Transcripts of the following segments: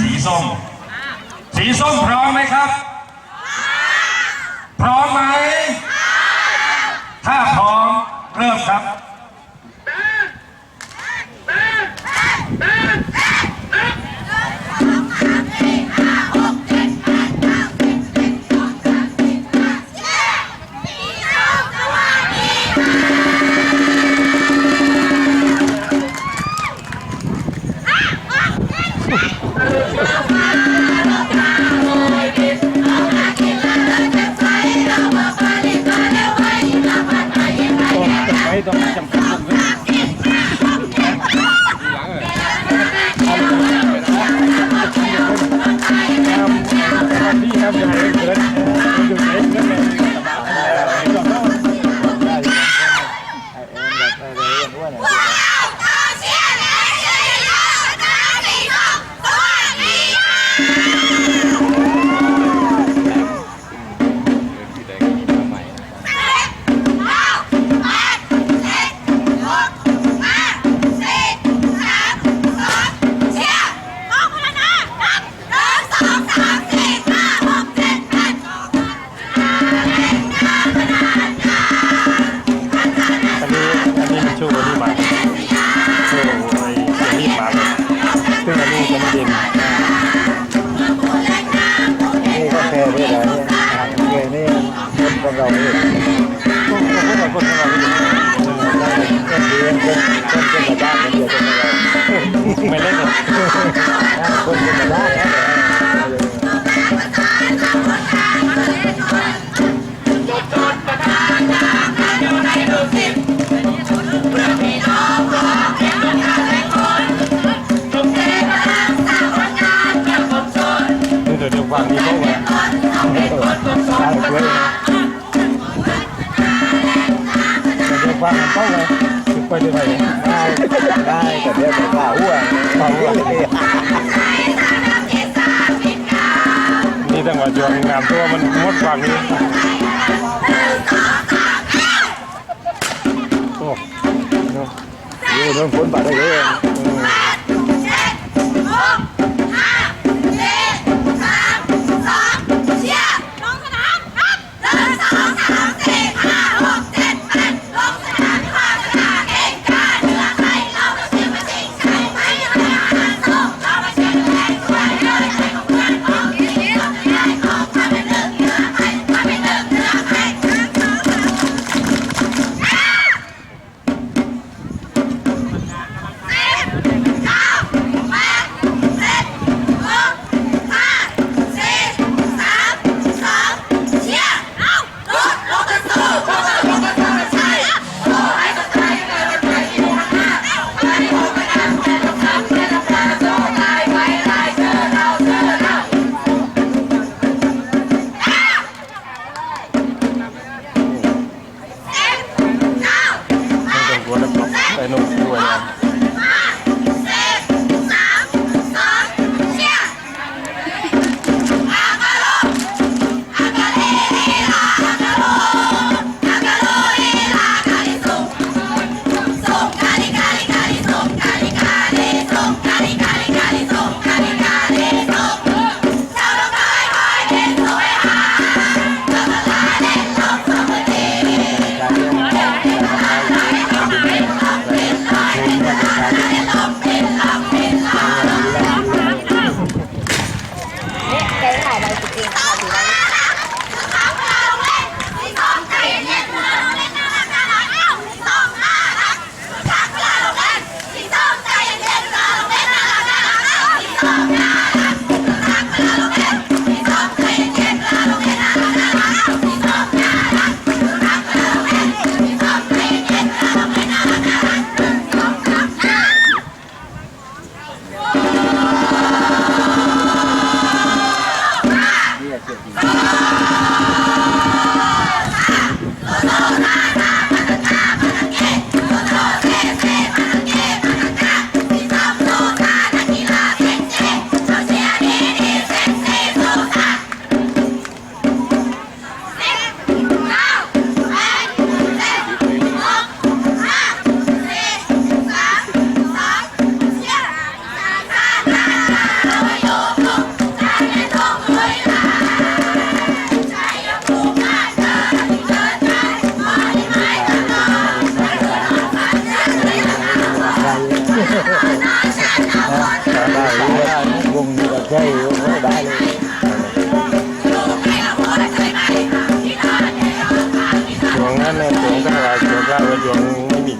สีส้ม สีส้มพร้อมไหมครับ ได้แต่เดี๋ยวจะข่าวอ้นข่าวอ้วนนี่ตั้งว่าจวงงามตัวมันมดความนี้โอ้ยดูเรื่องฝนปัดได้เย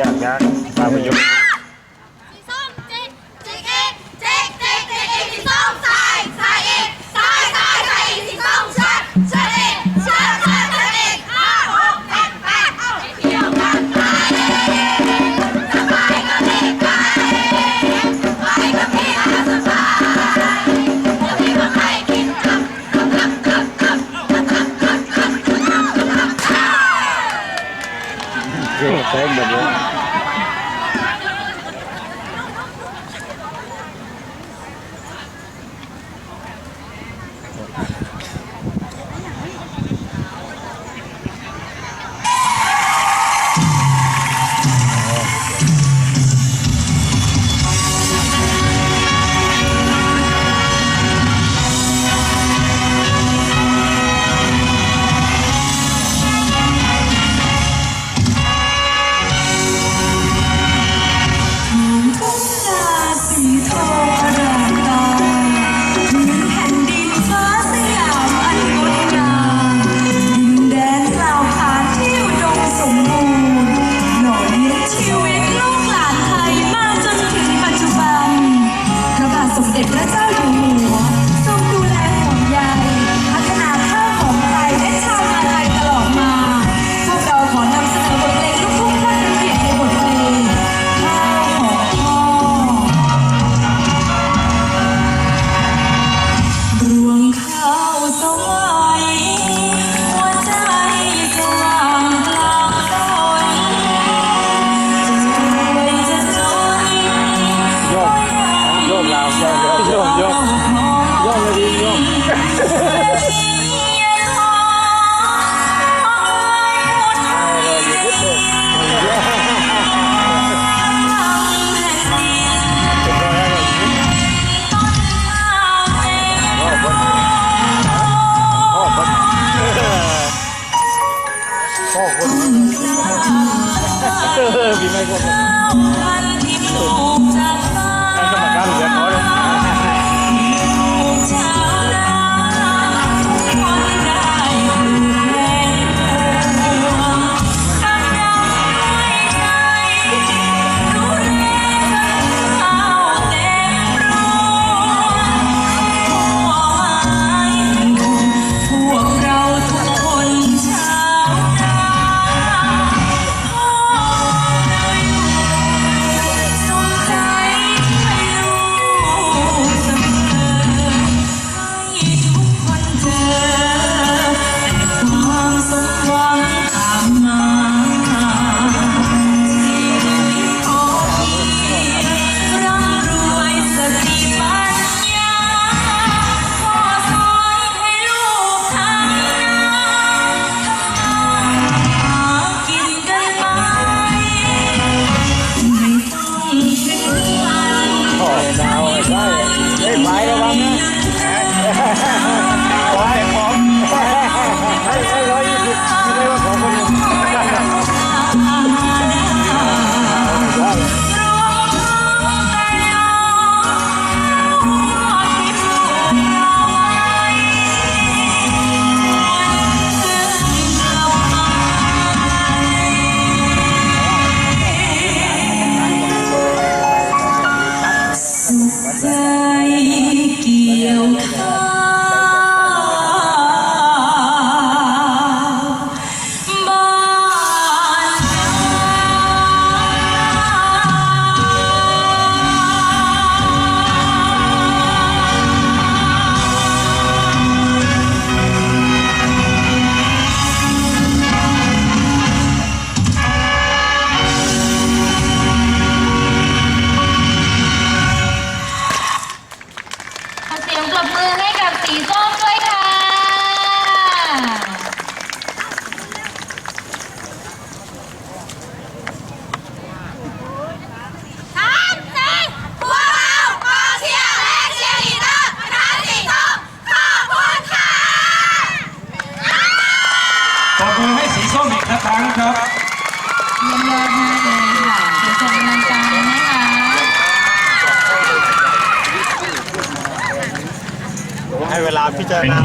ยากยากตามไปยุก รั้งครับเยี่มดมเลยค่ะเสียงส่งกำลังใจนะคะให้เวลาพิจารณา